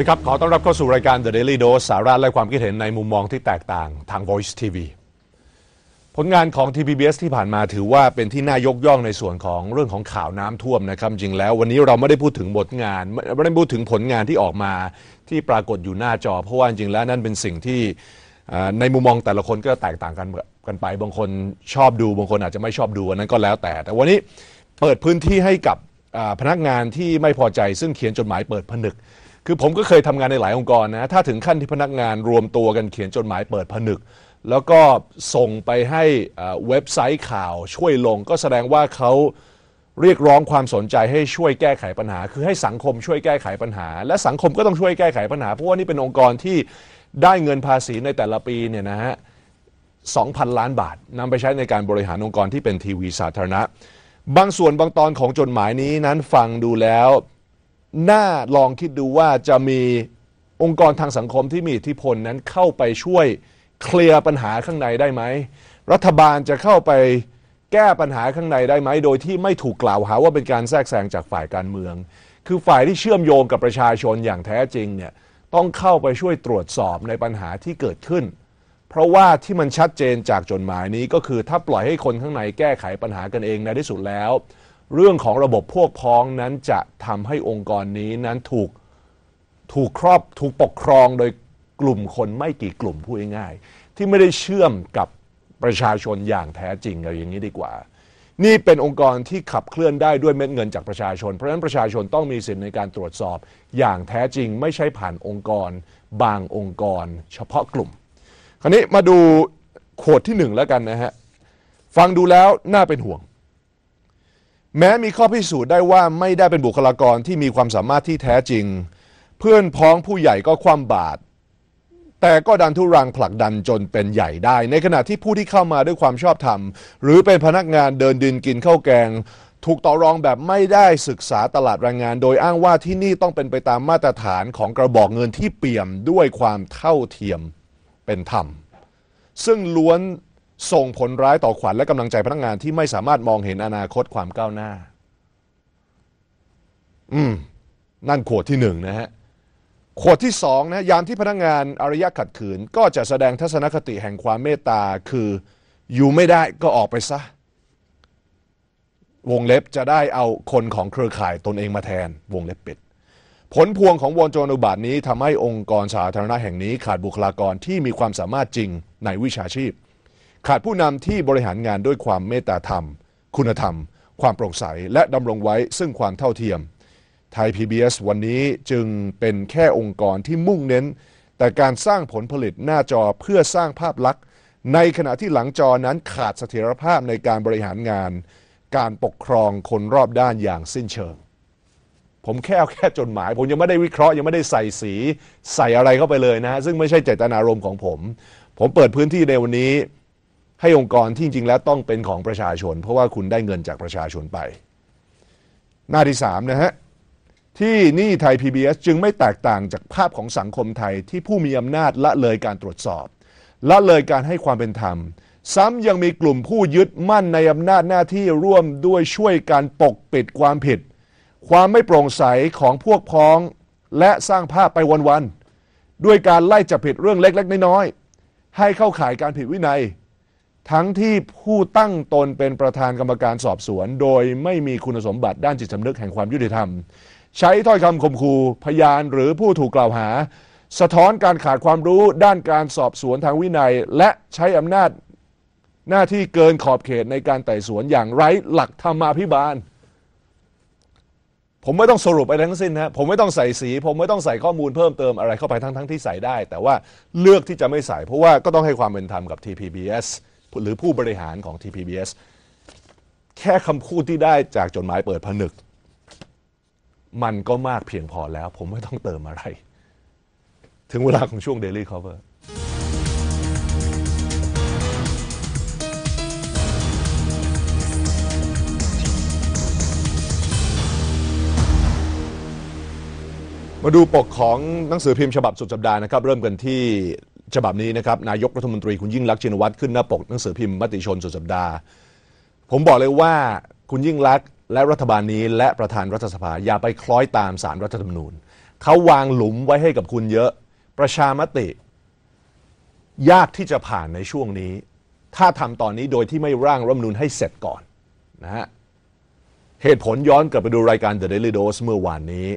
วัสดีครับ ขอต้อนรับเข้าสู่รายการ The Daily Dose สาระและความคิดเห็นในมุมมองที่แตกต่างทาง Voice TV ผลงานของ TPBS ที่ผ่านมาถือว่าเป็นที่น่ายกย่องในส่วนของเรื่องของข่าวน้ำท่วมนะครับจริงแล้ววันนี้เราไม่ได้พูดถึงบทงานไม่ได้พูดถึงผลงานที่ออกมาที่ปรากฏอยู่หน้าจอ เพราะว่าจริงแล้วนั่นเป็นสิ่งที่ในมุมมองแต่ละคนก็แตกต่างกันกันไป บางคนชอบดูบางคนอาจจะไม่ชอบดูอันนั้นก็แล้วแต่ แต่วันนี้เปิดพื้นที่ให้กับพนักงานที่ไม่พอใจซึ่งเขียนจดหมายเปิดผนึก คือผมก็เคยทำงานในหลายองค์กรนะถ้าถึงขั้นที่พนักงานรวมตัวกันเขียนจดหมายเปิดผนึก แล้วก็ส่งไปให้อ่าเว็บไซต์ข่าวช่วยลง ก็แสดงว่าเขาเรียกร้องความสนใจให้ช่วยแก้ไขปัญหา คือให้สังคมช่วยแก้ไขปัญหา และสังคมก็ต้องช่วยแก้ไขปัญหาเพราะว่านี่เป็นองค์กรที่ได้เงินภาษีในแต่ละปีเนี่ยนะฮะ 2,000 ล้านบาทนำไปใช้ในการบริหารองค์กรที่เป็นทีวีสาธารณะ บางส่วนบางตอนของจดหมายนี้นั้นฟังดูแล้ว น่าลองคิดดูว่าจะมีองค์กรทางสังคมที่มีอิทธิพลนั้นเข้าไปช่วยเคลียร์ปัญหาข้างในได้ไหม รัฐบาลจะเข้าไปแก้ปัญหาข้างในได้ไหม โดยที่ไม่ถูกกล่าวหาว่าเป็นการแทรกแซงจากฝ่ายการเมือง คือฝ่ายที่เชื่อมโยงกับประชาชนอย่างแท้จริงเนี่ยต้องเข้าไปช่วยตรวจสอบในปัญหาที่เกิดขึ้น เพราะว่าที่มันชัดเจนจากจดหมายนี้ก็คือถ้าปล่อยให้คนข้างในแก้ไขปัญหากันเองในที่สุดแล้ว เรื่องของระบบพวกพ้องนั้นจะทำให้องค์กรนี้นั้นถูกถูกครอบถูกปกครองโดยกลุ่มคนไม่กี่กลุ่มพูดง่ายๆที่ไม่ได้เชื่อมกับประชาชนอย่างแท้จริงเอาอย่างนี้ดีกว่า นี่เป็นองค์กรที่ขับเคลื่อนได้ด้วยเม็ดเงินจากประชาชน เพราะฉะนั้นประชาชนต้องมีสิทธิในการตรวจสอบอย่างแท้จริง ไม่ใช่ผ่านองค์กร บางองค์กร เฉพาะกลุ่ม คราวนี้มาดูโขดที่หนึ่งแล้วกันนะฮะฟังดูแล้วน่าเป็นห่วง แม้มีข้อพิสูจน์ได้ว่าไม่ได้เป็นบุคลากรที่มีความสามารถที่แท้จริง เพื่อนพ้องผู้ใหญ่ก็คว่ำบาตรแต่ก็ดันทุรังผลักดันจนเป็นใหญ่ได้ ในขณะที่ผู้ที่เข้ามาด้วยความชอบธรรม หรือเป็นพนักงานเดินดินกินข้าวแกง ถูกต่อรองแบบไม่ได้ศึกษาตลาดแรงงาน โดยอ้างว่าที่นี่ต้องเป็นไปตามมาตรฐานของกระบอกเงินที่เปี่ยมด้วยความเท่าเทียมเป็นธรรม ซึ่งล้วน ส่งผลร้ายต่อขวัญและกำลังใจพนักงานที่ไม่สามารถมองเห็นอนาคตความก้าวหน้า อืม นั่นโขดที่หนึ่งนะฮะโขดที่สองนะยามที่พนักงานอารยะขัดขืน ก็จะแสดงทัศนคติแห่งความเมตตาคืออยู่ไม่ได้ก็ออกไปซะ วงเล็บจะได้เอาคนของเครือข่ายตนเองมาแทน วงเล็บปิด ผลพวงของวงจรอุบาทนี้ทำให้องค์กรสาธารณะแห่งนี้ขาดบุคลากรที่มีความสามารถจริงในวิชาชีพ ขาดผู้นำที่บริหารงานด้วยความเมตตาธรรม คุณธรรม ความโปร่งใส และดำรงไว้ซึ่งความเท่าเทียม ไทย PBS วันนี้จึงเป็นแค่องค์กรที่มุ่งเน้น แต่การสร้างผลผลิตหน้าจอเพื่อสร้างภาพลักษณ์ ในขณะที่หลังจอนั้นขาดเสถียรภาพในการบริหารงาน การปกครองคนรอบด้านอย่างสิ้นเชิง ผมแค่เอาแค่จดหมาย ผมยังไม่ได้วิเคราะห์ยังไม่ได้ใส่สี ใส่อะไรเข้าไปเลยนะ ซึ่งไม่ใช่เจตนารมณ์ของผม ผมเปิดพื้นที่ในวันนี้ ให้องค์กรที่จริง ๆ แล้วต้องเป็นของประชาชน เพราะว่าคุณได้เงินจากประชาชนไป หน้าที่สามนะฮะที่นี่ไทย PBS จึงไม่แตกต่างจากภาพของสังคมไทยที่ผู้มีอำนาจละเลยการตรวจสอบ ละเลยการให้ความเป็นธรรม ซ้ำยังมีกลุ่มผู้ยึดมั่นในอำนาจหน้าที่ร่วมด้วยช่วยการปกปิดความผิด ความไม่โปร่งใสของพวกพ้อง และสร้างภาพไปวันๆด้วยการไล่จับผิดเรื่องเล็กๆน้อยๆให้เข้าข่ายการผิดวินัย ทั้งที่ผู้ตั้งตนเป็นประธานกรรมการสอบสวน โดยไม่มีคุณสมบัติด้านจิตสำนึกแห่งความยุติธรรม ใช้ถ้อยคำข่มขู่พยานหรือผู้ถูกกล่าวหา สะท้อนการขาดความรู้ด้านการสอบสวนทางวินัย และใช้อำนาจหน้าที่เกินขอบเขตในการไต่สวนอย่างไร้หลักธรรมาภิบาล ผมไม่ต้องสรุปอะไรทั้งสิ้นนะผมไม่ต้องใส่สี ผมไม่ต้องใส่ข้อมูลเพิ่มเติมอะไรเข้าไปทั้งทั้งที่ใส่ได้ แต่ว่าเลือกที่จะไม่ใส่ เพราะว่าก็ต้องให้ความเป็นธรรมกับ TPBS หรือผู้บริหารของ TPBS แค่คำพูดที่ได้จากจดหมายเปิดผนึก มันก็มากเพียงพอแล้ว ผมไม่ต้องเติมอะไร ถึงเวลาของช่วง Daily Cover มาดูปกของหนังสือพิมพ์ฉบับสุดสัปดาห์นะครับ เริ่มกันที่ ฉบับนี้นะครับนายกรัฐมนตรีคุณยิ่งรักษณ์ชินวัตรขึ้นหน้าปกหนังสือพิมพ์มติชนสุดสัปดาห์ ผมบอกเลยว่าคุณยิ่งรักษณ์และรัฐบาลนี้และประธานรัฐสภาอย่าไปคล้อยตามสารรัฐธรรมนูญเขาวางหลุมไว้ให้กับคุณเยอะ ประชามติ ยากที่จะผ่านในช่วงนี้ ถ้าทำตอนนี้โดยที่ไม่ร่างรัฐธรรมนูญให้เสร็จก่อนนะฮะเหตุผลย้อนกลับไปดูรายการ The Daily Dose เมื่อวานนี้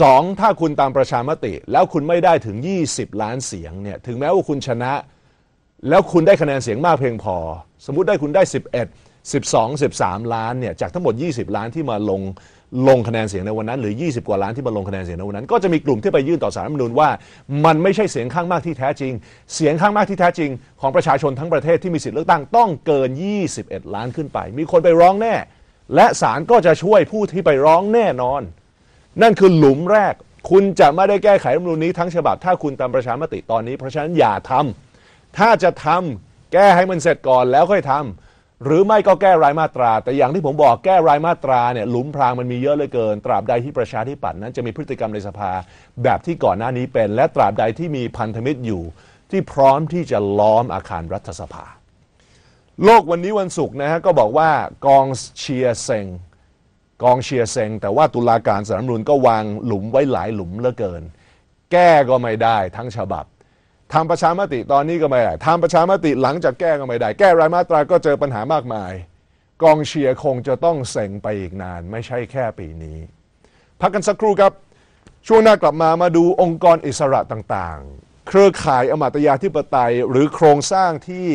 สองถ้าคุณตามประชามติ แล้วคุณไม่ได้ถึง 20 ล้านเสียงเนี่ยถึงแม้ว่าคุณชนะ แล้วคุณได้คะแนนเสียงมากเพียงพอ สมมุติได้คุณได้ 11 12 13 ล้านเนี่ยจากทั้งหมด 20 ล้านที่มาลงลงคะแนนเสียงในวันนั้น หรือ 20 กว่าล้านที่มาลงคะแนนเสียงในวันนั้น ก็จะมีกลุ่มที่ไปยื่นต่อสารรัฐมนูญว่า มันไม่ใช่เสียงข้างมากที่แท้จริง เสียงข้างมากที่แท้จริง ของประชาชนทั้งประเทศที่มีสิทธิเลือกตั้งต้องเกิน 21 ล้านขึ้นไป มีคนไปร้องแน่ และศาลก็จะช่วยผู้ที่ไปร้องแน่นอน นั่นคือหลุมแรก คุณจะไม่ได้แก้ไขรัฐธรรมนูญนี้ทั้งฉบับ ถ้าคุณตามประชามติตอนนี้ เพราะฉะนั้นอย่าทำถ้าจะทำแก้ให้มันเสร็จก่อนแล้วค่อยทำหรือไม่ก็แก้รายมาตรา แต่อย่างที่ผมบอกแก้รายมาตราเนี่ยหลุมพรางมันมีเยอะเหลือเกิน ตราบใดที่ประชาธิปัตย์นั้นจะมีพฤติกรรมในสภา แบบที่ก่อนหน้านี้เป็น และตราบใดที่มีพันธมิตรอยู่ ที่พร้อมที่จะล้อมอาคารรัฐสภา โลกวันนี้วันศุกร์นะฮะก็บอกว่ากองเชียร์เซง กองเชียร์เซงแต่ว่าตุลาการสารรัฐธรรมนูญก็วางหลุมไว้หลายหลุมเหลือเกิน แก้ก็ไม่ได้ทั้งฉบับทำประชามติตอนนี้ก็ไม่ได้ทำประชามติหลังจากแก้ก็ไม่ได้ แก้รายมาตราก็เจอปัญหามากมาย กองเชียร์คงจะต้องเซ็งไปอีกนาน ไม่ใช่แค่ปีนี้ พักกันสักครู่ครับ ช่วงหน้ากลับมามาดูองค์กรอิสระต่างๆ เครือข่ายอมาตยาธิปไตย หรือโครงสร้างที่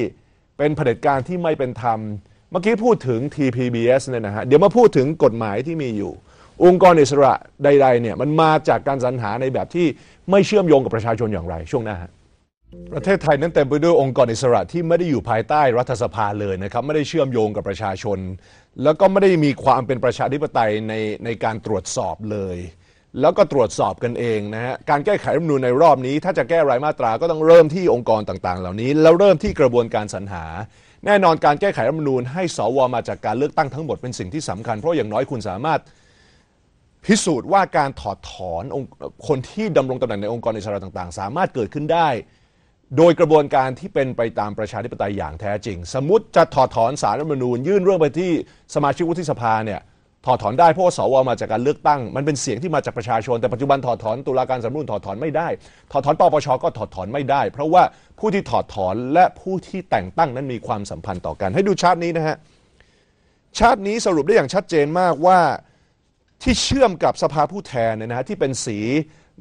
เป็นเผด็จการที่ไม่เป็นธรรม เมื่อกี้พูดถึง TPBS เนี่ยนะฮะเดี๋ยวมาพูดถึงกฎหมายที่มีอยู่ องค์กรอิสระใดๆเนี่ยมันมาจากการสรรหาในแบบที่ไม่เชื่อมโยงกับประชาชนอย่างไร ช่วงหน้าประเทศไทยนั้นเต็มไปด้วยองค์กรอิสระที่ไม่ได้อยู่ภายใต้รัฐสภาเลยนะครับไม่ได้เชื่อมโยงกับประชาชน แล้วก็ไม่ได้มีความเป็นประชาธิปไตยในในการตรวจสอบเลย แล้วก็ตรวจสอบกันเองนะฮะการแก้ไขรัฐมนูญในรอบนี้ ถ้าจะแก้รายมาตราก็ต้องเริ่มที่องค์กรต่างๆ เหล่านี้ แล้วเริ่มที่กระบวนการสรรหา แน่นอนการแก้ไขรัฐธรรมนูญให้สวมาจากการเลือกตั้งทั้งหมดเป็นสิ่งที่สำคัญ เพราะอย่างน้อยคุณสามารถพิสูจน์ว่าการถอดถอนองค์คนที่ดำรงตำแหน่งในองค์กรอิสระต่างๆ สามารถเกิดขึ้นได้ โดยกระบวนการที่เป็นไปตามประชาธิปไตยอย่างแท้จริง สมมติจะถอดถอนสารรัฐมนูญ ยื่นเรื่องไปที่สมาชิกวุฒิสภาเนี่ย ถอดถอนได้เพราะสวมาจากการเลือกตั้ง มันเป็นเสียงที่มาจากประชาชนแต่ปัจจุบันถอดถอนตุลาการสารรัฐธรรมนูญถอดถอนไม่ได้ ถอดถอนปปชก็ถอดถอนไม่ได้ เพราะว่าผู้ที่ถอดถอนและผู้ที่แต่งตั้งนั้นมีความสัมพันธ์ต่อกัน ให้ดูชาร์ตนี้นะฮะชาร์ตนี้สรุปได้อย่างชัดเจนมากว่าที่เชื่อมกับสภาผู้แทนเนี่ยนะฮะที่เป็นสี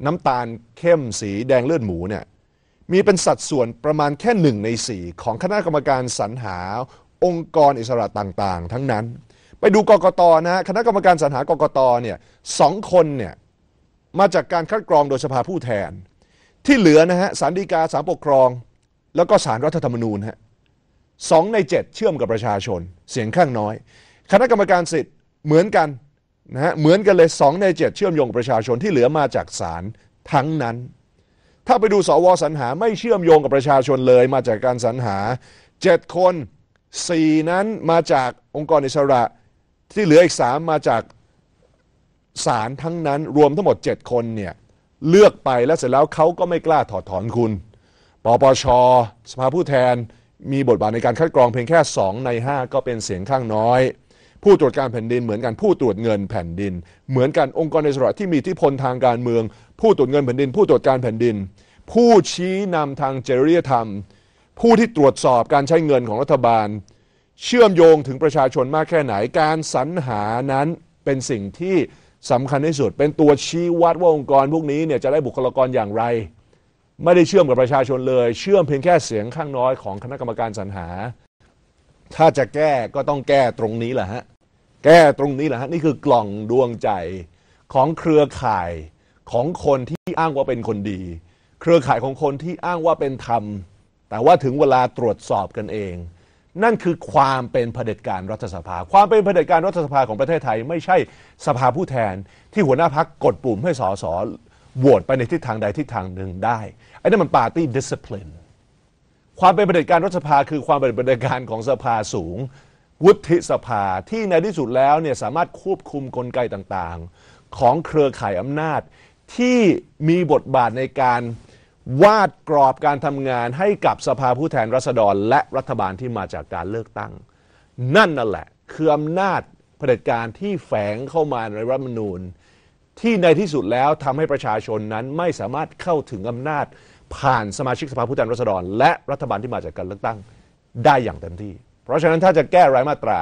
น้ำตาลเข้มสีแดงเลือดหมูเนี่ยมีเป็นสัดส่วนประมาณแค่หนึ่งในสี่ของคณะกรรมการสรรหาองค์กรอิสระต่าง ๆ ทั้งนั้น ไปดูกกตนะฮะคณะกรรมการสรรหากกตเนี่ยสองคนเนี่ยมาจากการคัดกรองโดยสภาผู้แทน ที่เหลือนะฮะสารดีกาสารปกครอง แล้วก็สารรัฐธรรมนูญฮะสองในเจ็ดเชื่อมกับประชาชน เสียงข้างน้อย คณะกรรมการสิทธิ์เหมือนกันนะฮะเหมือนกันเลยสองในเจ็ดเชื่อมโยงประชาชนที่เหลือมาจากศาลทั้งนั้น ถ้าไปดูสวสรรหาไม่เชื่อมโยงกับประชาชนเลยมาจากการสรรหาเจ็ดคนสี่นั้นมาจากองค์กรอิสระ ที่เหลืออีกสามมาจากศาลทั้งนั้นรวมทั้งหมด 7 คนเนี่ยเลือกไปแล้วเสร็จแล้วเขาก็ไม่กล้าถอดถอนคุณ ปปช สภาผู้แทนมีบทบาทในการคัดกรองเพียงแค่ 2 ใน 5 ก็เป็นเสียงข้างน้อย ผู้ตรวจการแผ่นดินเหมือนกันผู้ตรวจเงินแผ่นดิน เหมือนกันองค์กรอิสระที่มีทธิพลทางการเมือง ผู้ตรวจเงินแผ่นดิน ผู้ตรวจการแผ่นดิน ผู้ชี้นำทางจริยธรรม ผู้ที่ตรวจสอบการใช้เงินของรัฐบาล เชื่อมโยงถึงประชาชนมากแค่ไหน การสรรหานั้นเป็นสิ่งที่สำคัญที่สุด เป็นตัวชี้วัดว่าองค์กรพวกนี้เนี่ยจะได้บุคลากรอย่างไร ไม่ได้เชื่อมกับประชาชนเลย เชื่อมเพียงแค่เสียงข้างน้อยของคณะกรรมการสรรหา ถ้าจะแก้ก็ต้องแก้ตรงนี้แหละฮะแก้ตรงนี้แหละฮะนี่คือกล่องดวงใจของเครือข่ายของคนที่อ้างว่าเป็นคนดี เครือข่ายของคนที่อ้างว่าเป็นธรรม แต่ว่าถึงเวลาตรวจสอบกันเอง นั่นคือความเป็นเผด็จการรัฐสภา ความเป็นเผด็จการรัฐสภาของประเทศไทย ไม่ใช่สภาผู้แทนที่หัวหน้าพักกดปุ่มให้สสโหวตไปในทิศทางใดทิศทางหนึ่งได้ไอ้นั่นมันปาร์ตี้ดิสซิ p ลินความเป็นเผด็จการรัฐสภาคือความเป็นเผด็จการของสภาสูง วุฒิสภาที่ในที่สุดแล้วเนี่ยสามารถควบคุมกลไกต่างๆ ของเครือข่ายอำนาจที่มีบทบาทในการ วาดกรอบการทำงานให้กับสภาผู้แทนราษฎร และรัฐบาลที่มาจากการเลือกตั้ง นั่นนั่นแหละ คืออำนาจเผด็จการที่แฝงเข้ามาในรัฐมนูญ ที่ในที่สุดแล้วทำให้ประชาชนนั้นไม่สามารถเข้าถึงอำนาจ ผ่านสมาชิกสภาผู้แทนราษฎร และรัฐบาลที่มาจากการเลือกตั้งได้อย่างเต็มที่ เพราะฉะนั้นถ้าจะแก้รายมาตรา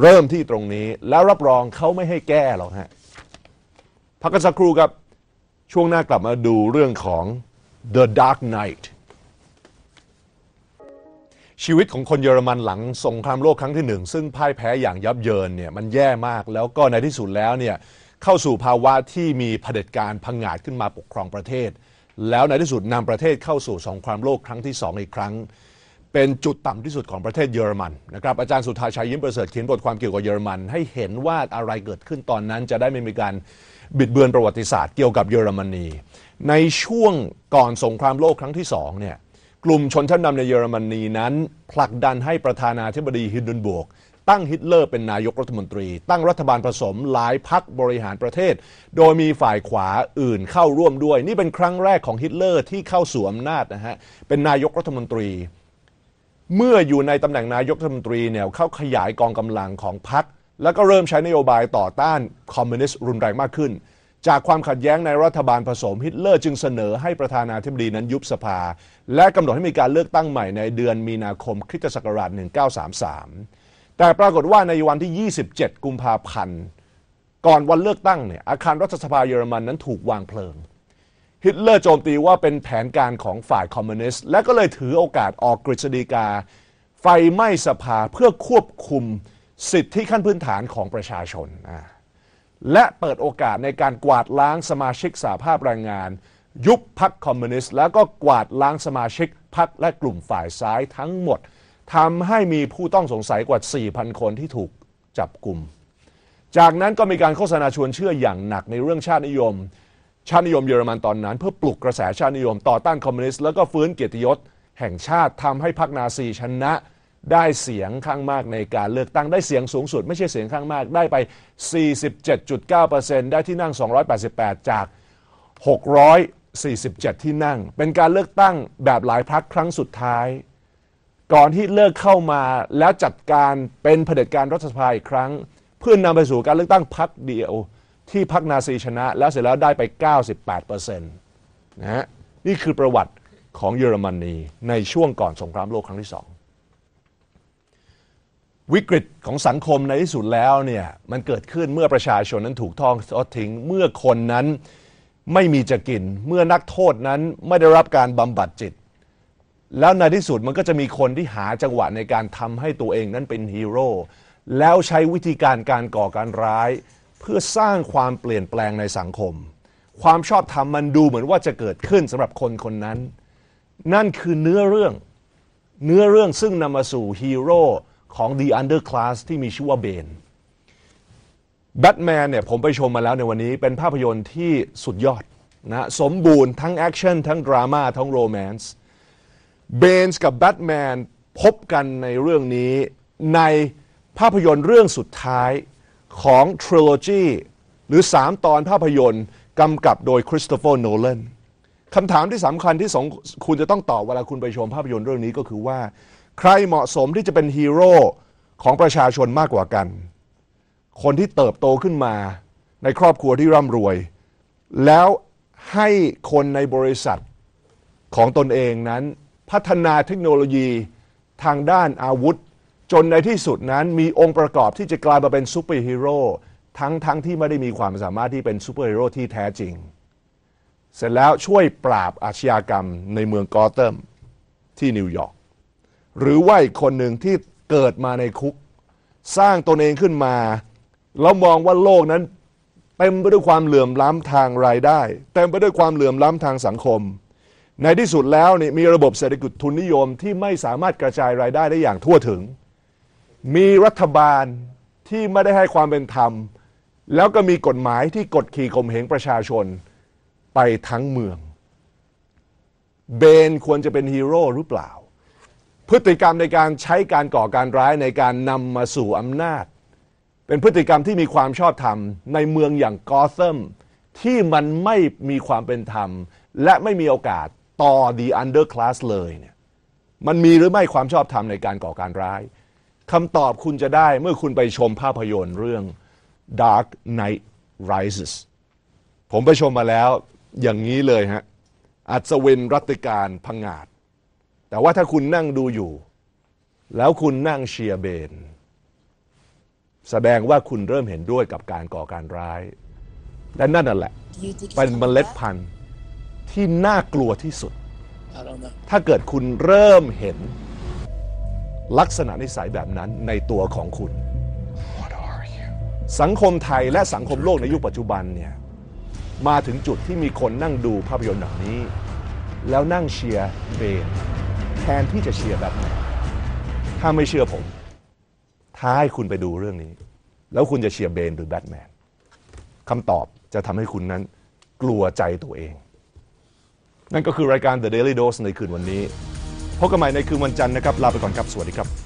เริ่มที่ตรงนี้ แล้วรับรองเขาไม่ให้แก้หรอกฮะพักกันสักครู่ครับช่วงหน้ากลับมาดูเรื่องของ The Dark Knight ชีวิตของคนเยอรมันหลังสงครามโลกครั้งที่หนึ่ง ซึ่งพ่ายแพ้อย่างยับเยินเนี่ยมันแย่มากแล้วก็ในที่สุดแล้วเนี่ยเข้าสู่ภาวะที่มีเผด็จการพังงาดขึ้นมาปกครองประเทศ แล้วในที่สุดนำประเทศเข้าสู่สงครามโลกครั้งที่สองอีกครั้ง เป็นจุดต่ำที่สุดของประเทศเยอรมันนะครับอาจารย์สุธาชัยยิ้มประเสริฐเขียนบทความเกี่ยวกับเยอรมัน ให้เห็นว่าอะไรเกิดขึ้นตอนนั้นจะได้ไม่มีการบิดเบือนประวัติศาสตร์เกี่ยวกับเยอรมนี ในช่วงก่อนสงครามโลกครั้งที่สองเนี่ยกลุ่มชนชั้นนำในเยอรมนีนั้น ผลักดันให้ประธานาธิบดีฮินเดนบวก ตั้งฮิตเลอร์เป็นนายกรัฐมนตรี ตั้งรัฐบาลผสมหลายพักบริหารประเทศ โดยมีฝ่ายขวาอื่นเข้าร่วมด้วย นี่เป็นครั้งแรกของฮิตเลอร์ที่เข้าสู่อำนาจนะฮะเป็นนายกรัฐมนตรี เมื่ออยู่ในตำแหน่งนายกรัฐมนตรีเนี่ยเข้าขยายกองกำลังของพรรคแล้วก็เริ่มใช้นโยบายต่อต้านคอมมิวนิสต์รุนแรงมากขึ้น จากความขัดแย้งในรัฐบาลผสมฮิตเลอร์จึงเสนอให้ประธานาธิบดีนั้นยุบสภา และกำหนดให้มีการเลือกตั้งใหม่ในเดือนมีนาคมคริสตศักราช 1933 แต่ปรากฏว่าในวันที่ 27 กุมภาพันธ์ก่อนวันเลือกตั้งเนี่ยอาคารรัฐสภาเยอรมันนั้นถูกวางเพลิง ฮิตเลอร์โจมตีว่าเป็นแผนการของฝ่ายคอมมิวนิสต์ และก็เลยถือโอกาสออกกฤษฎีกา ไฟไหม้สภาเพื่อควบคุมสิทธิขั้นพื้นฐานของประชาชน และเปิดโอกาสในการกวาดล้างสมาชิกสหภาพแรงงาน ยุบพรรคคอมมิวนิสต์ แล้วก็กวาดล้างสมาชิกพรรคและกลุ่มฝ่ายซ้ายทั้งหมดทำให้มีผู้ต้องสงสัยกว่า 4,000 คนที่ถูกจับกลุ่ม จากนั้นก็มีการโฆษณาชวนเชื่ออย่างหนักในเรื่องชาตินิยม ชาตินิยมเยอรมันตอนนั้น เพื่อปลุกกระแสชาตินิยมต่อต้านคอมมิวนิสต์แล้วก็ฟื้นเกียรติยศแห่งชาติทำให้พรรคนาซีชนะ ได้เสียงข้างมากในการเลือกตั้งได้เสียงสูงสุด ไม่ใช่เสียงข้างมากได้ไป 47.9%ได้ที่นั่ง 288 จาก 647 ที่นั่ง เป็นการเลือกตั้งแบบหลายพรรครั้งสุดท้าย ก่อนที่เลิกเข้ามาแล้วจัดการเป็นเผด็จการรัฐสภาอีกครั้ง เพื่อนนำไปสู่การเลือกตั้งพรรคเดียว ที่พรรคนาซีชนะ แล้วเสร็จแล้วได้ไป 98%นะฮะนี่คือประวัติของเยอรมนีในช่วงก่อนสงครามโลกครั้งที่สอง วิกฤตของสังคมในที่สุดแล้วเนี่ยมันเกิดขึ้นเมื่อประชาชนนั้นถูกทอดทิ้ง เมื่อคนนั้นไม่มีจะกิน เมื่อนักโทษนั้นไม่ได้รับการบำบัดจิต แล้วในที่สุดมันก็จะมีคนที่หาจังหวะในการทำให้ตัวเองนั้นเป็นฮีโร่แล้วใช้วิธีการการก่อการร้าย เพื่อสร้างความเปลี่ยนแปลงในสังคม ความชอบธรรมมันดูเหมือนว่าจะเกิดขึ้นสำหรับคนคนนั้น นั่นคือเนื้อเรื่อง เนื้อเรื่องซึ่งนำมาสู่ฮีโร่ ของ The Underclass ที่มีชื่อว่าเบนแบทแมนเนี่ยผมไปชมมาแล้วในวันนี้เป็นภาพยนตร์ที่สุดยอดนะสมบูรณ์ทั้งแอคชั่นทั้งดราม่าทั้งโรแมนส์เบนส์กับแบทแมนพบกันในเรื่องนี้ในภาพยนตร์เรื่องสุดท้ายของทริโลจีหรือ 3 ตอนภาพยนตร์กำกับโดยคริสโตเฟอร์โนแลนคำถามที่สำคัญที่สองคุณจะต้องตอบเวลาคุณไปชมภาพยนตร์เรื่องนี้ก็คือว่า ใครเหมาะสมที่จะเป็นฮีโร่ของประชาชนมากกว่ากัน คนที่เติบโตขึ้นมาในครอบครัวที่ร่ำรวย แล้วให้คนในบริษัทของตนเองนั้น พัฒนาเทคโนโลยีทางด้านอาวุธ จนในที่สุดนั้นมีองค์ประกอบที่จะกลายมาเป็นซูเปอร์ฮีโร่ทั้งทั้งที่ไม่ได้มีความสามารถที่เป็นซูเปอร์ฮีโร่ที่แท้จริง เสร็จแล้วช่วยปราบอาชญากรรมในเมืองกอเตมที่นิวยอร์ก หรือว่าอีกคนหนึ่งที่เกิดมาในคุก สร้างตนเองขึ้นมา แล้วมองว่าโลกนั้นเต็มไปด้วยความเหลื่อมล้ำทางรายได้ เต็มไปด้วยความเหลื่อมล้ำทางสังคม ในที่สุดแล้วนี่มีระบบเศรษฐกิจทุนนิยมที่ไม่สามารถกระจายรายได้ได้อย่างทั่วถึง มีรัฐบาลที่ไม่ได้ให้ความเป็นธรรม แล้วก็มีกฎหมายที่กดขี่ข่มเหงประชาชนไปทั้งเมือง เบนควรจะเป็นฮีโร่หรือเปล่า พฤติกรรมในการใช้การก่อการร้ายในการนำมาสู่อำนาจ เป็นพฤติกรรมที่มีความชอบธรรม ในเมืองอย่างกอเซมที่มันไม่มีความเป็นธรรม และไม่มีโอกาสต่อ the underclass เลยเนี่ยมันมีหรือไม่ความชอบธรรมในการก่อการร้ายคำตอบคุณจะได้เมื่อคุณไปชมภาพยนตร์เรื่อง Dark Knight Rises ผมไปชมมาแล้วอย่างนี้เลยฮะอัศวินรัตติการพังงาด แต่ว่าถ้าคุณนั่งดูอยู่ แล้วคุณนั่งเชียร์เบน แสดงว่าคุณเริ่มเห็นด้วยกับการก่อการร้าย และนั่นน่ะแหละ You did เป็น something เมล็ด bad? พันธุ์ที่น่ากลัวที่สุด I don't know. ถ้าเกิดคุณเริ่มเห็นลักษณะนิสัยแบบนั้นในตัวของคุณ What are you? สังคมไทยและสังคมโลกในยุคปัจจุบันเนี่ยมาถึงจุดที่มีคนนั่งดูภาพยนตร์แบบนี้ แล้วนั่งเชียร์เบน แทนที่จะเชียร์แบทแมนถ้าไม่เชื่อผม ท้าให้คุณไปดูเรื่องนี้ แล้วคุณจะเชียร์เบนหรือแบทแมนคำตอบจะทำให้คุณนั้นกลัวใจตัวเอง นั่นก็คือรายการ The Daily Dose ในคืนวันนี้พบกันใหม่ในคืนวันจันทร์นะครับ ลาไปก่อนครับ สวัสดีครับ